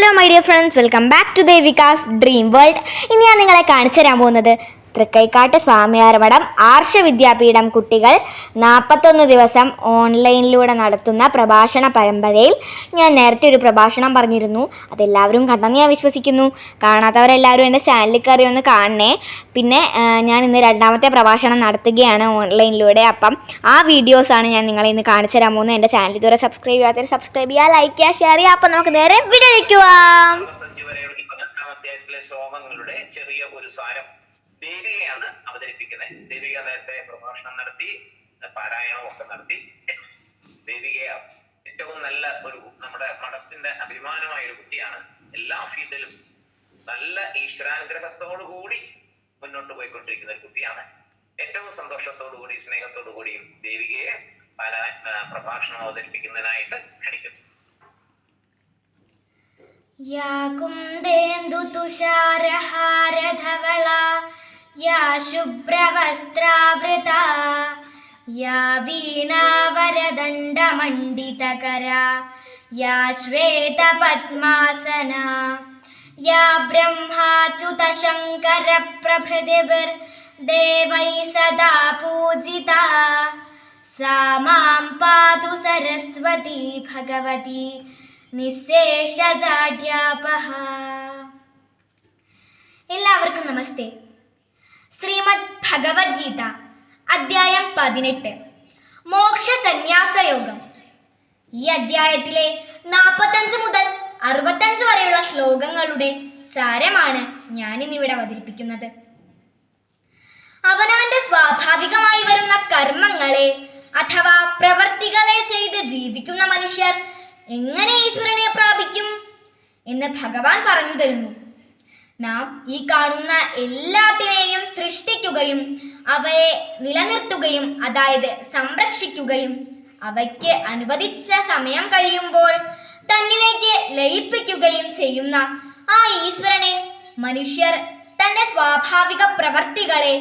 Hello my dear friends welcome back to Devika's dream world ഇനി ഞാൻ നിങ്ങളെ കാണിച്ചു തരാൻ പോകുന്നത് തൃക്കൈക്കാട്ട് സ്വാമിയാർമഠം ആർഷ വിദ്യാപീഠം കുട്ടികൾ നാൽപ്പത്തൊന്ന് ദിവസം ഓൺലൈനിലൂടെ നടത്തുന്ന പ്രഭാഷണ പരമ്പരയിൽ ഞാൻ നേരത്തെ ഒരു പ്രഭാഷണം പറഞ്ഞിരുന്നു. അതെല്ലാവരും കണ്ടെന്ന് ഞാൻ വിശ്വസിക്കുന്നു. കാണാത്തവരെല്ലാവരും എന്റെ ചാനലിൽ കയറി ഒന്ന് കാണണേ. പിന്നെ ഞാൻ ഇന്ന് രണ്ടാമത്തെ പ്രഭാഷണം നടത്തുകയാണ് ഓൺലൈനിലൂടെ. അപ്പം ആ വീഡിയോസാണ് ഞാൻ നിങ്ങളെ ഇന്ന് കാണിച്ചു തരാൻ പോകുന്നത്. എന്റെ ചാനൽ ഇതുവരെ സബ്സ്ക്രൈബ് ചെയ്യാത്തവർ സബ്സ്ക്രൈബ് ചെയ്യുക ലൈക്ക് ചെയ്യുക ഷെയർ ചെയ്യുക. അപ്പം നമുക്ക് നേരെ വീഡിയോ വയ്ക്കുക ചെറിയ ഒരു സാരം ദേവികയാണ് അവതരിപ്പിക്കുന്നത് ദേവിക നേരത്തെ പ്രഭാഷണം നടത്തി പാരായണവും ഒക്കെ നടത്തി ദേവിക ഏറ്റവും നല്ല ഒരു നമ്മുടെ മഠത്തിന്റെ അഭിമാനമായ ഒരു കുട്ടിയാണ് എല്ലാ ഫീൽഡിലും നല്ല ഈശ്വരാനുഗ്രഹത്തോടു കൂടി മുന്നോട്ട് പോയിക്കൊണ്ടിരിക്കുന്ന ഒരു കുട്ടിയാണ് ഏറ്റവും സന്തോഷത്തോടു കൂടി സ്നേഹത്തോടു കൂടിയും ദേവികയെ പല ആ, പ്രഭാഷണം അവതരിപ്പിക്കുന്നതിനായിട്ട് ക്ഷണിക്കുന്നു या कुन्देन्दुतुषारहारधवला या शुभ्रवस्त्रावृता या वीणावरदण्डमण्डितकरा या श्वेतपद्मासना या ब्रह्माच्युतशङ्करप्रभृतिभिर्देवैः सदा पूजिता सा मां पातु सरस्वती भगवती നിശേഷജാഡ്യാപഹ എല്ലാവർക്കും നമസ്തേ ശ്രീമദ് ഭഗവത്ഗീത അദ്ധ്യായം പതിനെട്ട്. മോക്ഷ സന്യാസ യോഗം ഈ അദ്ധ്യായത്തിലെ നാൽപ്പത്തഞ്ച് മുതൽ അറുപത്തഞ്ച് വരെയുള്ള ശ്ലോകങ്ങളുടെ സാരമാണ് ഞാനിന്നിവിടെ അവതരിപ്പിക്കുന്നത്. അവനവന്റെ സ്വാഭാവികമായി വരുന്ന കർമ്മങ്ങളെ അഥവാ പ്രവർത്തികളെ ചെയ്ത് ജീവിക്കുന്ന മനുഷ്യർ എങ്ങനെ ഈശ്വരനെ പ്രാപിക്കും എന്ന് ഭഗവാൻ പറഞ്ഞു തരുന്നു. നാം ഈ കാണുന്ന എല്ലാത്തിനെയും സൃഷ്ടിക്കുകയും അവയെ നിലനിർത്തുകയും അതായത് സംരക്ഷിക്കുകയും അവയ്ക്ക് അനുവദിച്ച സമയം കഴിയുമ്പോൾ തന്നിലേക്ക് ലയിപ്പിക്കുകയും ചെയ്യുന്ന ആ ഈശ്വരനെ മനുഷ്യർ തന്റെ സ്വാഭാവിക പ്രവർത്തികളെ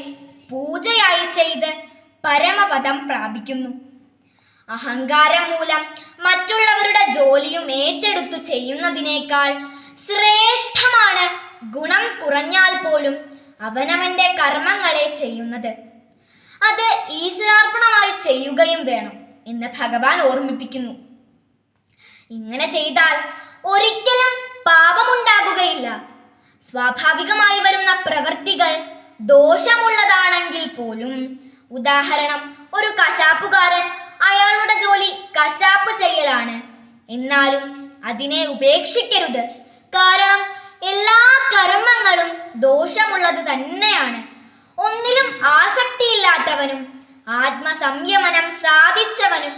പൂജയായി ചെയ്ത് പരമപദം പ്രാപിക്കുന്നു. അഹങ്കാരം മൂലം മറ്റുള്ളവരുടെ ജോലിയും ഏറ്റെടുത്തു ചെയ്യുന്നതിനേക്കാൾ ശ്രേഷ്ഠമാണ് ഗുണം കുറഞ്ഞാൽ പോലും അവനവന്റെ കർമ്മങ്ങളെ ചെയ്യുന്നത്. അത് ഈശ്വരാർപ്പണമായി ചെയ്യുകയും വേണം എന്ന് ഭഗവാൻ ഓർമ്മിപ്പിക്കുന്നു. ഇങ്ങനെ ചെയ്താൽ ഒരിക്കലും പാപമുണ്ടാകുകയില്ല. സ്വാഭാവികമായി വരുന്ന പ്രവൃത്തികൾ ദോഷമുള്ളതാണെങ്കിൽ പോലും. ഉദാഹരണം ഒരു കശാപ്പുകാരൻ അയാളുടെ ജോലി കശാപ്പ് ചെയ്യലാണ്. എന്നാലും അതിനെ ഉപേക്ഷിക്കരുത്. കാരണം കർമ്മങ്ങളും ദോഷമുള്ളത് തന്നെയാണ്. ഒന്നിലും ആസക്തിയില്ലാത്തവനും ആത്മസംയമനം സാധിച്ചവനും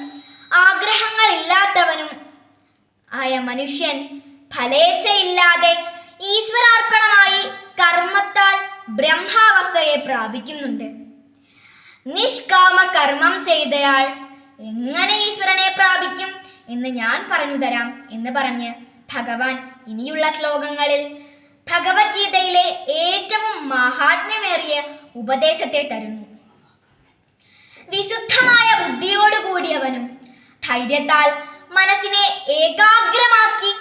ആഗ്രഹങ്ങളില്ലാത്തവനും ആയ മനുഷ്യൻ ഫലേച്ഛയില്ലാതെ ഈശ്വരാർപ്പണമായി കർമ്മത്താൽ ബ്രഹ്മാവസ്ഥയെ പ്രാപിക്കുന്നുണ്ട്. നിഷ്കാമ കർമ്മം ചെയ്തയാൾ എങ്ങനെ ഈശ്വരനെ പ്രാപിക്കും എന്ന് ഞാൻ പറഞ്ഞു തരാം എന്ന് പറഞ്ഞ് ഭഗവാൻ ഇനിയുള്ള ശ്ലോകങ്ങളിൽ ഭഗവത്ഗീതയിലെ ഏറ്റവും മഹാത്മ്യമേറിയ ഉപദേശത്തെ തരുന്നു. വിശുദ്ധമായ ബുദ്ധിയോടുകൂടിയവനും ധൈര്യത്താൽ മനസ്സിനെ ഏകാഗ്രമാക്കി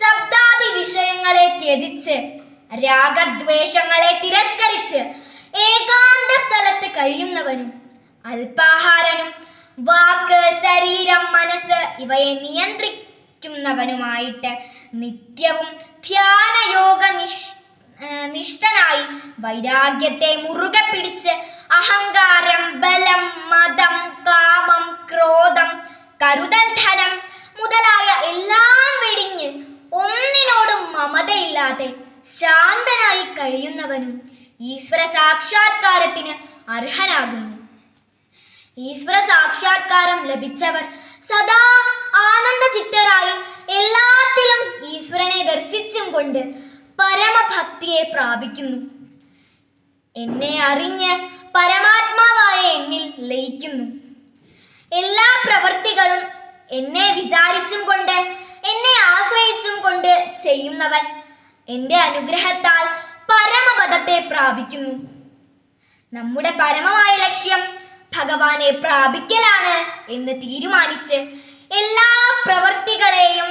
ശബ്ദാദി വിഷയങ്ങളെ ത്യജിച്ച് രാഗദ്വേഷങ്ങളെ തിരസ്കരിച്ച് ഏകാന്ത സ്ഥലത്ത് കഴിയുന്നവനും അല്പാഹാരനും വാക്ക് ശരീരം മനസ്സ് ഇവയെ നിയന്ത്രിക്കുന്നവനുമായിട്ട് നിത്യവും ധ്യാനയോഗ നിഷ് നിഷ്ഠനായി വൈരാഗ്യത്തെ മുറുകെ പിടിച്ച് അഹങ്കാരം ബലം മതം കാമം ക്രോധം കരുതൽ ധനം മുതലായ എല്ലാം വെടിഞ്ഞ് ഒന്നിനോടും മമതയില്ലാതെ ശാന്തനായി കഴിയുന്നവനും ഈശ്വര സാക്ഷാത്കാരത്തിന് അർഹനാകുന്നു. ഈശ്വര സാക്ഷാത്കാരം ലഭിച്ചവർ സദാ ആനന്ദ ചിത്തരായി എല്ലാത്തിലും ഈശ്വരനെ ദർശിച്ചും കൊണ്ട് പരമഭക്തിയെ പ്രാപിക്കുന്നു. എന്നെ അറിഞ്ഞ് പരമാത്മാവായ എന്നിൽ ലയിക്കുന്നു. എല്ലാ പ്രവൃത്തികളും എന്നെ വിചാരിച്ചും കൊണ്ട് എന്നെ ആശ്രയിച്ചും കൊണ്ട് ചെയ്യുന്നവൻ എന്റെ അനുഗ്രഹത്താൽ പരമപദത്തെ പ്രാപിക്കുന്നു. നമ്മുടെ പരമമായ ലക്ഷ്യം ഭഗവാനെ പ്രാപിക്കലാണ് എന്ന് തീരുമാനിച്ച് എല്ലാ പ്രവൃത്തികളെയും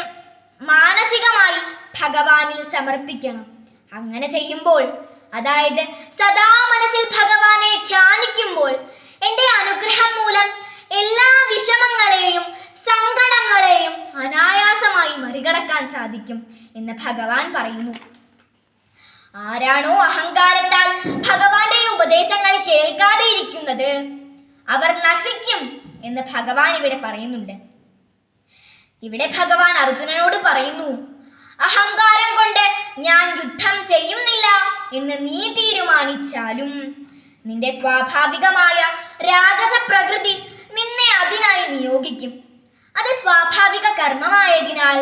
മാനസികമായി ഭഗവാനിൽ സമർപ്പിക്കണം. അങ്ങനെ ചെയ്യുമ്പോൾ അതായത് സദാ മനസ്സിൽ ഭഗവാനെ ധ്യാനിക്കുമ്പോൾ എന്റെ അനുഗ്രഹം മൂലം എല്ലാ വിഷമങ്ങളെയും സങ്കടങ്ങളെയും അനായാസമായി മറികടക്കാൻ സാധിക്കും എന്ന് ഭഗവാൻ പറയുന്നു. ആരാണോ അഹങ്കാരത്താൽ ഭഗവാന്റെ ഉപദേശങ്ങൾ കേൾക്കാതെ ഇരിക്കുന്നത്? അവർ നശിക്കും എന്ന് ഭഗവാൻ ഇവിടെ പറയുന്നുണ്ട്. ഇവിടെ ഭഗവാൻ അർജുനനോട് പറയുന്നു അഹങ്കാരം കൊണ്ട് ഞാൻ യുദ്ധം ചെയ്യുന്നില്ല എന്ന് നീ തീരുമാനിച്ചാലും നിന്റെ സ്വാഭാവികമായ രാജസ പ്രകൃതി നിന്നെ അതിനായി നിയോഗിക്കും. അത് സ്വാഭാവിക കർമ്മമായതിനാൽ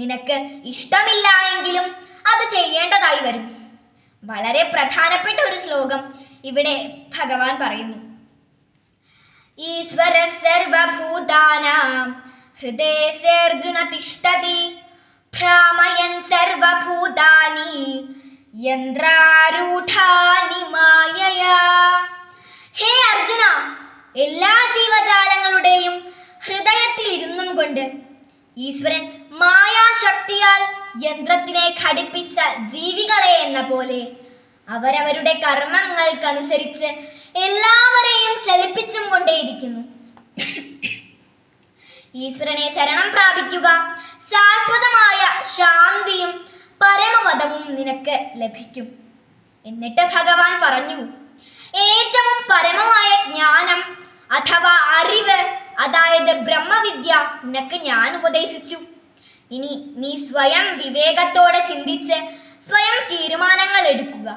നിനക്ക് ഇഷ്ടമില്ല എങ്കിലും അത് ചെയ്യേണ്ടതായി വരും. വളരെ പ്രധാനപ്പെട്ട ഒരു ശ്ലോകം ഇവിടെ ഭഗവാൻ പറയുന്നു. ഈശ്വര സർവഭൂതാനാം ഹൃദയസേർജുന തിഷ്ടതി ഭ്രാമയൻ സർവഭൂതാനി. യന്ത്രാരൂഢാനി മായയാ. ഹേ അർജുന എല്ലാ ജീവജാലങ്ങളുടെയും ഹൃദയത്തിൽ ഇരുന്നും കൊണ്ട് ഈശ്വരൻ മായാശക്തിയാൽ യന്ത്രത്തിനെ ഘടിപ്പിച്ച ജീവികളെ എന്ന പോലെ അവരവരുടെ കർമ്മങ്ങൾക്കനുസരിച്ച് എല്ലാവരെയും ചലിപ്പിച്ചും കൊണ്ടേയിരിക്കുന്നു. ഈശ്വരനെ ശരണം പ്രാപിക്കുക. ശാശ്വതമായ ശാന്തിയും പരമപദവും നിനക്ക് ലഭിക്കും. എന്നിട്ട് ഭഗവാൻ പറഞ്ഞു ഏറ്റവും പരമമായ ജ്ഞാനം അഥവാ അറിവ് അതായത് ബ്രഹ്മവിദ്യ നിനക്ക് ഞാൻ ഉപദേശിച്ചു. ഇനി നീ സ്വയം വിവേകത്തോടെ ചിന്തിച്ച് സ്വയം തീരുമാനങ്ങൾ എടുക്കുക.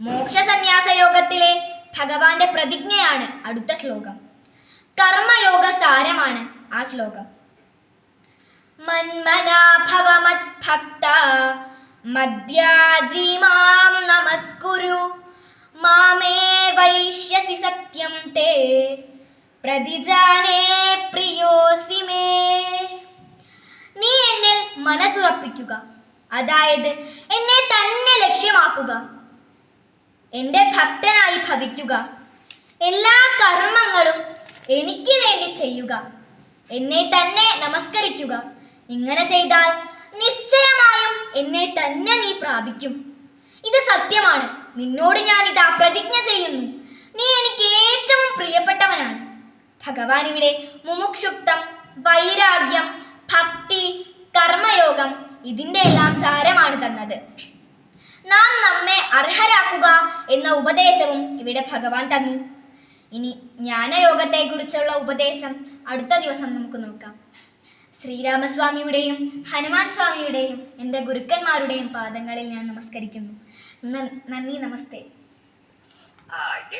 മോക്ഷസന്യാസ യോഗത്തിലെ ഭഗവാന്റെ പ്രതിജ്ഞയാണ് അടുത്ത ശ്ലോകം. കർമ്മയോഗ സാരമാണ് ആ ശ്ലോകം. മന്മനാഭവമദ്ഭക്ത മദ്യാജീമാം നമസ്കുരു. മാമേ വൈഷ്യസി സത്യം തേ. പ്രതിജാനേ പ്രിയോസി മേ. നീ എന്നിൽ മനസ്സുറപ്പിക്കുക. അതായത് എന്നെ തന്നെ ലക്ഷ്യമാക്കുക. എന്റെ ഭക്തനായി ഭവിക്കുക. എല്ലാ കർമ്മങ്ങളും എനിക്ക് വേണ്ടി ചെയ്യുക. എന്നെ തന്നെ നമസ്കരിക്കുക. ഇങ്ങനെ ചെയ്താൽ നിശ്ചയമായും എന്നെ തന്നെ നീ പ്രാപിക്കും. ഇത് സത്യമാണ്. നിന്നോട് ഞാൻ ഇതാ പ്രതിജ്ഞ ചെയ്യുന്നു. നീ എനിക്ക് ഏറ്റവും പ്രിയപ്പെട്ടവനാണ്. ഭഗവാൻ ഇവിടെ മുമുക്ഷുപ്തം വൈരാഗ്യം ഭക്തി കർമ്മയോഗം ഇതിന്റെ എല്ലാം സാരമാണ് തന്നത്. നാം നമ്മെ അർഹരാക്കുക എന്ന ഉപദേശവും ഇവിടെ ഭഗവാൻ തന്നു. ഇനി ജ്ഞാനയോഗത്തെക്കുറിച്ചുള്ള ഉപദേശം അടുത്ത ദിവസം നമുക്ക് നോക്കാം. ശ്രീരാമസ്വാമിയുടെയും ഹനുമാൻ സ്വാമിയുടെയും എന്റെ ഗുരുക്കന്മാരുടെയും പാദങ്ങളിൽ ഞാൻ നമസ്കരിക്കുന്നു. നന്ദി നമസ്തേ.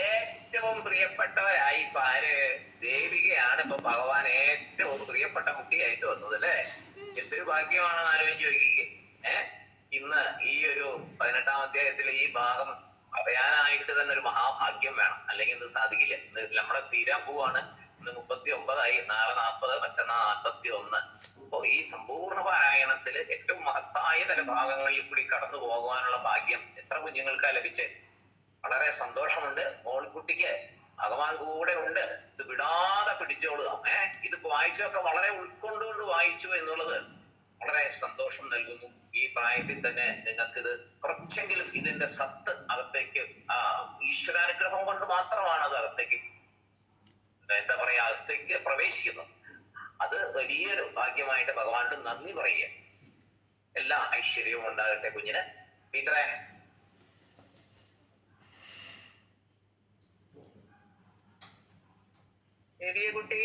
ഏറ്റവും പ്രിയപ്പെട്ടവരായി ഇപ്പൊ ദേവികയാണ് ഇപ്പൊ ഭഗവാൻ ഏറ്റവും പ്രിയപ്പെട്ട കുട്ടിയായിട്ട് വന്നത് അല്ലേ? എന്തൊരു ഭാഗ്യമാണെന്ന് ആലോചിച്ച് നോക്കിക്കേ ഏ? ഇന്ന് ഈ ഒരു പതിനെട്ടാം അധ്യായത്തിലെ ഈ ഭാഗം പറയാനായിട്ട് തന്നെ ഒരു മഹാഭാഗ്യം വേണം. അല്ലെങ്കിൽ ഇത് സാധിക്കില്ല. ഇന്ന് നമ്മളെ തീരാൻ പോവാണ്. ഇന്ന് മുപ്പത്തി ഒമ്പതായി നാളെ നാൽപ്പത് മറ്റന്നാൾ നാൽപ്പത്തി ഒന്ന് അപ്പോ ഈ സമ്പൂർണ പാരായണത്തിൽ ഏറ്റവും മഹത്തായ തല ഭാഗങ്ങളിൽ കൂടി കടന്നു പോകുവാനുള്ള ഭാഗ്യം എത്ര കുഞ്ഞുങ്ങൾക്കാ ലഭിച്ചേ? വളരെ സന്തോഷമുണ്ട്. മോൾക്കുട്ടിക്ക് ഭഗവാൻ കൂടെ ഉണ്ട്. ഇത് വിടാതെ പിടിച്ചോളുക. ഏഹ് ഇത് വായിച്ചൊക്കെ വളരെ ഉൾക്കൊണ്ടുകൊണ്ട് വായിച്ചു എന്നുള്ളത് വളരെ സന്തോഷം നൽകുന്നു. ഈ പ്രായത്തിൽ തന്നെ നിങ്ങൾക്കിത് കുറച്ചെങ്കിലും ഇതിന്റെ സത്ത് അകത്തേക്ക് ആ ഈശ്വരാനുഗ്രഹം കൊണ്ട് മാത്രമാണ് അത് അകത്തേക്ക് എന്താ പറയാ അകത്തേക്ക് പ്രവേശിക്കുന്നത്. അത് വലിയൊരു ഭാഗ്യമായിട്ട് ഭഗവാനോട് നന്ദി പറയുക. എല്ലാ ഐശ്വര്യവും ഉണ്ടാകട്ടെ കുഞ്ഞിന്. ടീച്ചറെ. ചെറിയ കുട്ടി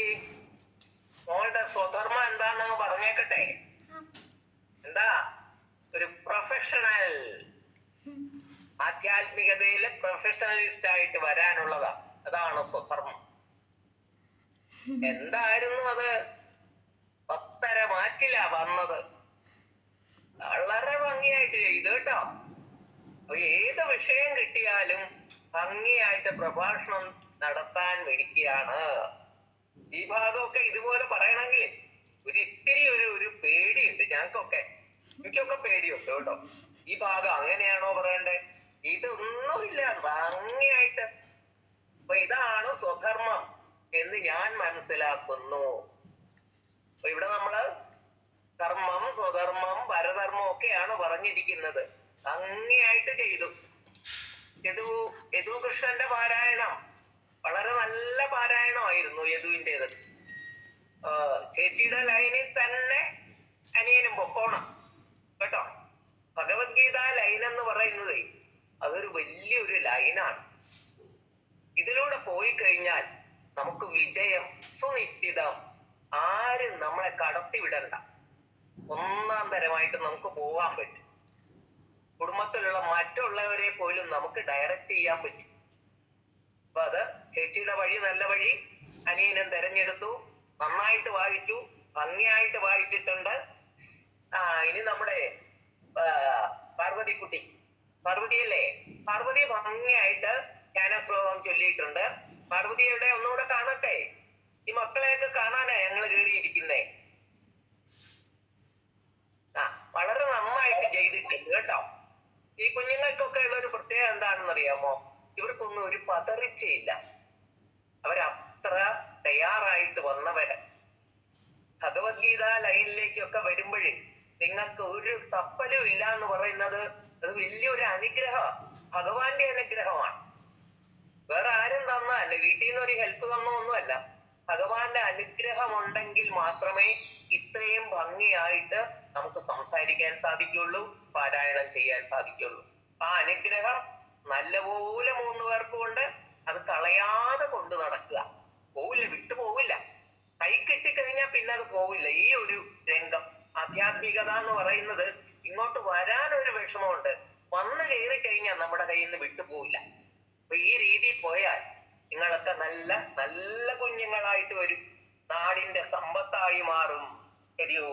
മോളുടെ സ്വധർമ്മം എന്താണെന്ന് പറഞ്ഞേക്കട്ടെ. എന്താ? ഒരു പ്രൊഫഷണൽ ആധ്യാത്മികതയിലെ പ്രൊഫഷണലിസ്റ്റ് ആയിട്ട് വരാനുള്ളതാ. അതാണ് സ്വധർമ്മം. എന്തായിരുന്നു അത്? പത്തര മാറ്റില്ല വന്നത്. വളരെ ഭംഗിയായിട്ട് ചെയ്തു കേട്ടോ. ഏത് വിഷയം കിട്ടിയാലും ഭംഗിയായിട്ട് പ്രഭാഷണം നടത്താൻ മിടിക്കുകയാണ് ഈ ഭാഗമൊക്കെ ഇതുപോലെ പറയണമെങ്കിൽ ഒരു ഇത്തിരി ഒരു ഒരു പേടിയുണ്ട് ഞങ്ങൾക്കൊക്കെ. എനിക്കൊക്കെ പേടിയുണ്ട് കേട്ടോ. ഈ ഭാഗം അങ്ങനെയാണോ പറയണ്ടേ? ഇതൊന്നുമില്ല ഭംഗിയായിട്ട്. അപ്പൊ ഇതാണ് സ്വധർമ്മം എന്ന് ഞാൻ മനസ്സിലാക്കുന്നു. അപ്പൊ ഇവിടെ നമ്മൾ കർമ്മം സ്വധർമ്മം പരധർമ്മം ഒക്കെയാണ് പറഞ്ഞിരിക്കുന്നത്. ഭംഗിയായിട്ട് ചെയ്തു. യദു കൃഷ്ണന്റെ പാരായണം വളരെ നല്ല പാരായണമായിരുന്നു യദുവിന്റെത് ചേച്ചിയുടെ ലൈനിൽ തന്നെ അനിയനും പൊക്കോണം കേട്ടോ ഭഗവത്ഗീത ലൈൻ എന്ന് പറയുന്നത് അതൊരു വലിയൊരു ലൈനാണ്. ഇതിലൂടെ പോയി കഴിഞ്ഞാൽ നമുക്ക് വിജയം സുനിശ്ചിതം. ആരും നമ്മളെ കടത്തി വിടണ്ട. ഒന്നാം തരമായിട്ട് നമുക്ക് പോകാൻ പറ്റും. കുടുംബത്തിലുള്ള മറ്റുള്ളവരെ പോലും നമുക്ക് ഡയറക്റ്റ് ചെയ്യാൻ പറ്റും. അപ്പൊ അത് ചേച്ചിയുടെ വഴി നല്ല വഴി അനിയനും തെരഞ്ഞെടുത്തു. നന്നായിട്ട് വായിച്ചു. ഭംഗിയായിട്ട് വായിച്ചിട്ടുണ്ട്. ആ ഇനി നമ്മുടെ പാർവതിക്കുട്ടി. പാർവതിയല്ലേ? പാർവതി ഭംഗിയായിട്ട് ജ്ഞാനശ്ലോകം ചൊല്ലിയിട്ടുണ്ട്. പാർവതിയുടെ ഒന്നുകൂടെ കാണട്ടെ? ഈ മക്കളെയൊക്കെ കാണാനാ ഞങ്ങൾ കയറിയിരിക്കുന്നേ ആ വളരെ നന്നായിട്ട് ചെയ്തിട്ടുണ്ട് കേട്ടോ. ഈ കുഞ്ഞുങ്ങൾക്കൊക്കെ ഉള്ള ഒരു പ്രത്യേകത എന്താണെന്ന് അറിയാമോ ഇവർക്കൊന്നും ഒരു പതറിച്ചയില്ല. അവരത്ര തയ്യാറായിട്ട് വന്നവര്. ഭഗവത്ഗീത ലൈനിലേക്കൊക്കെ വരുമ്പോഴേ നിങ്ങൾക്ക് ഒരു തപ്പലും ഇല്ല എന്ന് പറയുന്നത് അത് വലിയൊരു അനുഗ്രഹമാ ഭഗവാന്റെ അനുഗ്രഹമാണ്. വേറെ ആരും തന്നല്ല വീട്ടിൽ നിന്ന് ഒരു ഹെൽപ്പ് തന്നൊന്നുമല്ല ഭഗവാന്റെ അനുഗ്രഹം ഉണ്ടെങ്കിൽ മാത്രമേ ഇത്രയും ഭംഗിയായിട്ട് നമുക്ക് സംസാരിക്കാൻ സാധിക്കുള്ളൂ പാരായണം ചെയ്യാൻ സാധിക്കുള്ളൂ ആ അനുഗ്രഹം നല്ലപോലെ മൂന്ന് പേർക്ക് കൊണ്ട് അത് കളയാതെ കൊണ്ട് നടക്കുക. പോവില്ല വിട്ടു പോവില്ല. കൈ കിട്ടിക്കഴിഞ്ഞാൽ പിന്നെ അത് പോവില്ല. ഈ ഒരു രംഗം. ആധ്യാത്മികത എന്ന് പറയുന്നത് ഇങ്ങോട്ട് വരാനൊരു വിഷമമുണ്ട്. വന്നു കയറി കഴിഞ്ഞാൽ നമ്മുടെ കയ്യിൽ നിന്ന് വിട്ടുപോവില്ല അപ്പൊ ഈ രീതിയിൽ പോയാൽ നിങ്ങളൊക്കെ നല്ല നല്ല കുഞ്ഞുങ്ങളായിട്ട് വരും. നാടിന്റെ സമ്പത്തായി മാറും. ശരിയോ?